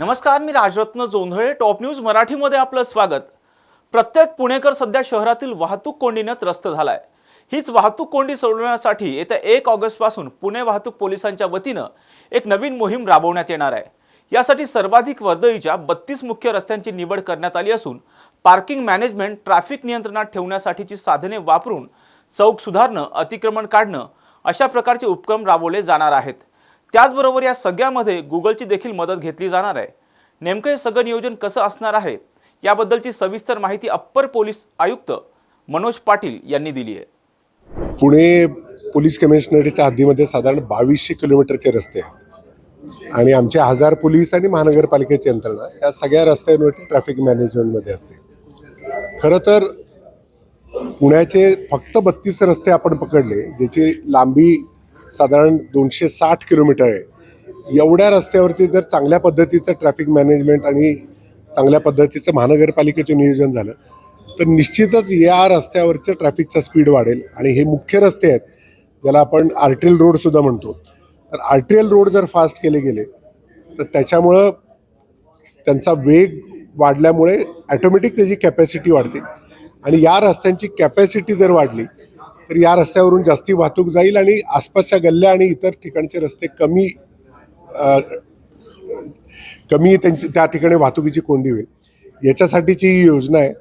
नमस्कार मी Rajratna Jondhale. Top news मराठीमध्ये आपलं स्वागत. प्रत्येक पुणेकर सध्या शहरातील वाहतूक कोंडीनं त्रस्त झालाय. हीच वाहतूक कोंडी सोडवण्यासाठी येत्या एक ऑगस्टपासून पुणे वाहतूक पोलिसांच्या वतीनं एक नवीन मोहीम राबवण्यात येणार आहे. यासाठी सर्वाधिक वर्दळीच्या बत्तीस मुख्य रस्त्यांची निवड करण्यात आली असून पार्किंग मॅनेजमेंट ट्रॅफिक नियंत्रणात ठेवण्यासाठीची साधने वापरून चौक सुधारणं अतिक्रमण काढणं अशा प्रकारचे उपक्रम राबवले जाणार आहेत. त्याचबरोबर या सगळ्यामध्ये गुगलची देखील मदत घेतली जाणार आहे. नेमकं हे सगळं नियोजन कसं असणार आहे याबद्दलची सविस्तर माहिती अप्पर पोलीस आयुक्त मनोज पाटील यांनी दिली आहे. पुणे पोलीस कमिशनरेटच्या हद्दीमध्ये साधारण बावीसशे किलोमीटरचे रस्ते आहेत. आणि आमचे हजार पोलीस आणि महानगरपालिकेची यंत्रणा या सगळ्या रस्त्यांवरती ट्रॅफिक मॅनेजमेंटमध्ये असते. खरं तर पुण्याचे फक्त बत्तीस रस्ते आपण पकडले ज्याची लांबी साधारण दोनशे साठ किलोमीटर आहे. एवढ्या रस्त्यावरती जर चांगल्या पद्धतीचं ट्रॅफिक मॅनेजमेंट आणि चांगल्या पद्धतीचं महानगरपालिकेचं नियोजन झालं तर निश्चितच या रस्त्यावरचं ट्रॅफिकचा स्पीड वाढेल. आणि हे मुख्य रस्ते आहेत ज्याला आपण आर्टिल रोडसुद्धा म्हणतो. तर आर्टियल रोड जर फास्ट केले गेले तर त्याच्यामुळं त्यांचा वेग वाढल्यामुळे ॲटोमॅटिक त्याची कॅपॅसिटी वाढते. आणि या रस्त्यांची कॅपॅसिटी जर वाढली तर या रस्त्यावरून जास्ती वाहतूक जाईल आणि आसपासच्या गल्ल्या आणि इतर ठिकाणचे रस्ते कमी कमी त्यांची त्या ठिकाणी वाहतुकीची कोंडी होईल. याच्यासाठीची ही योजना आहे.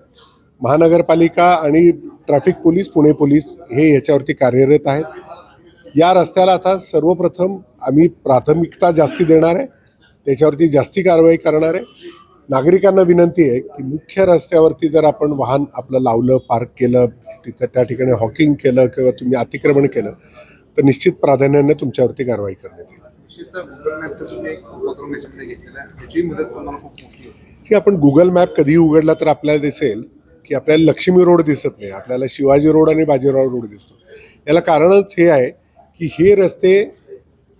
महानगरपालिका आणि ट्रॅफिक पोलीस पुणे पोलीस हे याच्यावरती कार्यरत आहेत. या रस्त्याला आता सर्वप्रथम आम्ही प्राथमिकता जास्ती देणार आहे. त्याच्यावरती जास्ती कारवाई करणार आहे. नागरिकांना विनंती आहे की मुख्य रस्त्यावरती जर आपण वाहन आपलं लावलं पार्क केलं तिथं त्या ठिकाणी हॉकिंग केलं किंवा तुम्ही अतिक्रमण केलं तर निश्चित प्राधान्याने तुमच्यावरती कारवाई करण्यात येईल. की आपण गुगल मॅप कधीही उघडला तर आपल्याला दिसेल की आपल्याला लक्ष्मी रोड दिसत नाही. आपल्याला शिवाजी रोड आणि बाजीराव रोड दिसतो. याला कारणच हे आहे की हे रस्ते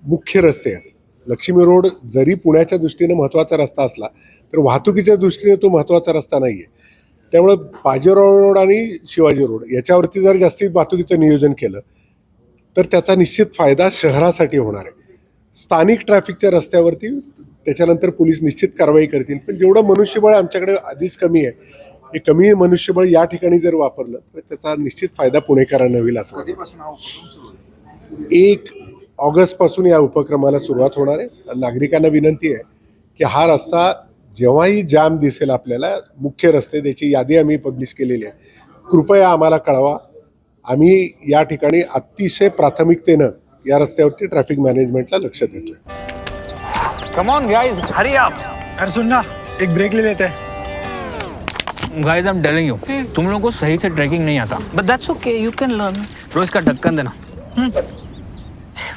मुख्य रस्ते आहेत. लक्ष्मी रोड जरी पुण्याच्या दृष्टीने महत्त्वाचा रस्ता असला तर वाहतुकीच्या दृष्टीने तो महत्त्वाचा रस्ता नाही आहे त्यामुळं बाजीराव रोड आणि शिवाजी रोड याच्यावरती जर जास्ती वाहतुकीचं नियोजन केलं तर त्याचा निश्चित फायदा शहरासाठी होणार आहे. स्थानिक ट्रॅफिकच्या रस्त्यावरती त्याच्यानंतर पोलीस निश्चित कारवाई करतील. पण जेवढं मनुष्यबळ आमच्याकडे आधीच कमी आहे हे कमी मनुष्यबळ या ठिकाणी जर वापरलं तर त्याचा निश्चित फायदा पुणेकरांना होईल असं एक ऑगस्टपासून या उपक्रमाला सुरुवात होणार आहे. नागरिकांना विनंती आहे की हा रस्ता जेव्हाही जाम दिसेल आपल्याला मुख्य रस्ते त्याची यादी आम्ही पब्लिश केलेली आहे. कृपया आम्हाला कळवा. आम्ही या ठिकाणी अतिशय प्राथमिकतेनं या रस्त्यावरती ट्रॅफिक मॅनेजमेंटला लक्ष देतोय. Come on guys hurry up अरे सुन ना एक ब्रेक ले लेते. हैं guys I am telling you तुम लोगों को सही से ट्रैकिंग नहीं आता. But that's okay, you can learn. रोज का ढक्कन देना.